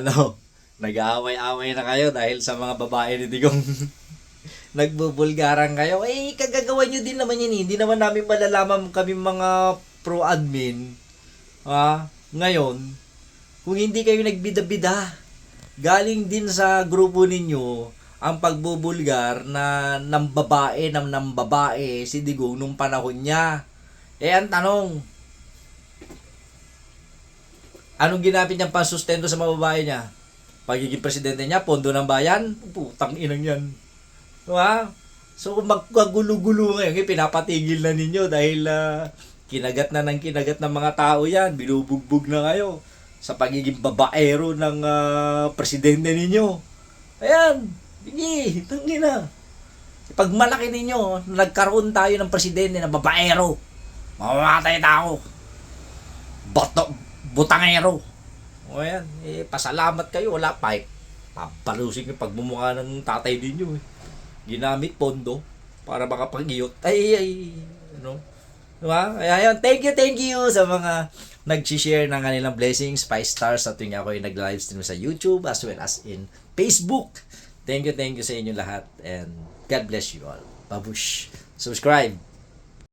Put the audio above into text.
ano, nag-aaway-away na kayo dahil sa mga babae ni Digong. Nagbubulgaran kayo. Eh, kagagawa nyo din naman yun. eh. Hindi naman namin malalaman kami mga pro-admin. Ah, ngayon, kung hindi kayo nagbida-bida, galing din sa grupo ninyo ang pagbubulgar na ng babae ng ng babae si Digong nung panahon niya. Eh, ang tanong, anong ginamit niyang pansustento sa mga babae niya? Pagiging presidente niya, pondo ng bayan? Putang inang yan. Diba? So, magkagulo-gulo ngayon, pinapatigil na ninyo dahil ah, kinagat na ng kinagat ng mga tao yan. Binubugbog na kayo sa pagiging babaero ng ah, presidente ninyo. Ayan, hindi, tangina. Pag malaki ninyo, nagkaroon tayo ng presidente na babaero, mamamatay tao. Boto, butangero. O yan, eh, pasalamat kayo, wala pa eh. Papalusin yung pagmumukha ng tatay ninyo eh. Ginamit pondo para makapag-iyot. Ay, ay, ano? Diba? Kaya yun, thank you, thank you sa mga nag-share ng kanilang blessings, 5 stars sa tuwing ako ay nag-livestream sa YouTube as well as in Facebook. Thank you, thank you sa inyo lahat and God bless you all. Babush. Subscribe.